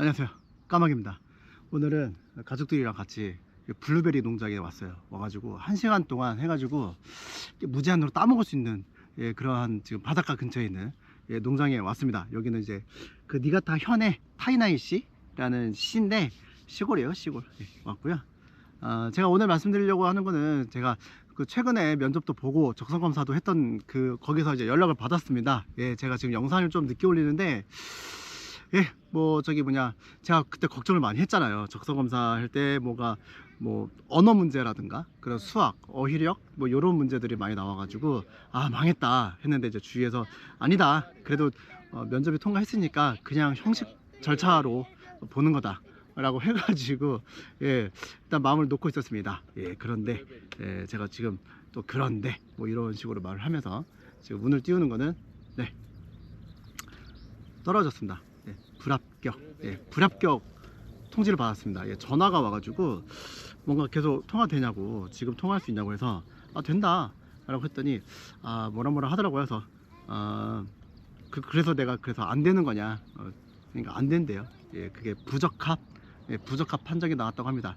안녕하세요. 까마귀입니다. 오늘은 가족들이랑 같이 블루베리 농장에 왔어요. 와가지고 한 시간 동안 해가지고 무제한으로 따먹을 수 있는 예, 그러한 지금 바닷가 근처에 있는 예, 농장에 왔습니다. 여기는 이제 그 니가타 현의 타이나이시라는 시인데 시골이에요 시골. 예, 왔고요. 아, 제가 오늘 말씀드리려고 하는 거는 제가 그 최근에 면접도 보고 적성 검사도 했던 그 거기서 이제 연락을 받았습니다. 예, 제가 지금 영상을 좀 늦게 올리는데 예, 뭐 저기 뭐냐 제가 그때 걱정을 많이 했잖아요. 적성 검사 할 때 뭐가 뭐 언어 문제라든가 그런 수학, 어휘력 뭐 이런 문제들이 많이 나와가지고 아 망했다 했는데 이제 주위에서 아니다 그래도 어, 면접이 통과했으니까 그냥 형식 절차로 보는 거다. 라고 해가지고 예 일단 마음을 놓고 있었습니다 예 그런데 예, 제가 지금 또 그런데 뭐 이런 식으로 말을 하면서 지금 운을 띄우는 거는 네 떨어졌습니다 예, 불합격. 예, 불합격 통지를 받았습니다. 예, 전화가 와가지고 뭔가 계속 통화되냐고 지금 통화할 수 있냐고 해서 아 된다. 라고 했더니 아 뭐라 뭐라 하더라고요. 해서 아 그, 그래서 내가 그래서 안 되는 거냐. 어, 그러니까 안 된대요. 예, 그게 부적합 예, 부적합 판정이 나왔다고 합니다.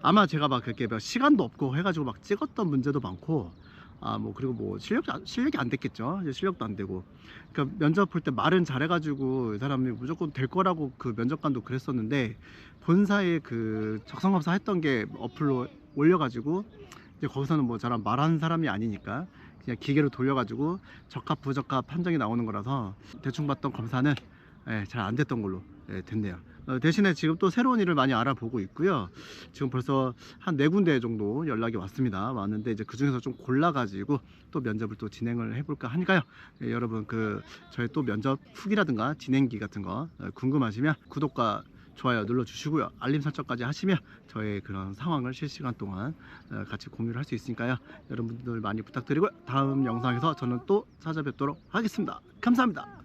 아마 제가 막 그렇게 막 시간도 없고 해가지고 막 찍었던 문제도 많고, 아 뭐 그리고 뭐 실력 실력이 안 됐겠죠. 이제 실력도 안 되고, 그러니까 면접 볼 때 말은 잘해가지고 이 사람이 무조건 될 거라고 그 면접관도 그랬었는데 본사에 그 적성검사 했던 게 어플로 올려가지고 이제 거기서는 뭐 저랑 말하는 사람이 아니니까 그냥 기계로 돌려가지고 적합 부적합 판정이 나오는 거라서 대충 봤던 검사는 예, 잘 안 됐던 걸로 예, 됐네요. 어, 대신에 지금 또 새로운 일을 많이 알아보고 있고요. 지금 벌써 한 네 군데 정도 연락이 왔습니다. 왔는데 이제 그 중에서 좀 골라가지고 또 면접을 또 진행을 해볼까 하니까요. 예, 여러분 그 저희 또 면접 후기라든가 진행기 같은 거 어, 궁금하시면 구독과 좋아요 눌러주시고요. 알림 설정까지 하시면 저의 그런 상황을 실시간 동안 어, 같이 공유를 할 수 있으니까요. 여러분들 많이 부탁드리고요. 다음 영상에서 저는 또 찾아뵙도록 하겠습니다. 감사합니다.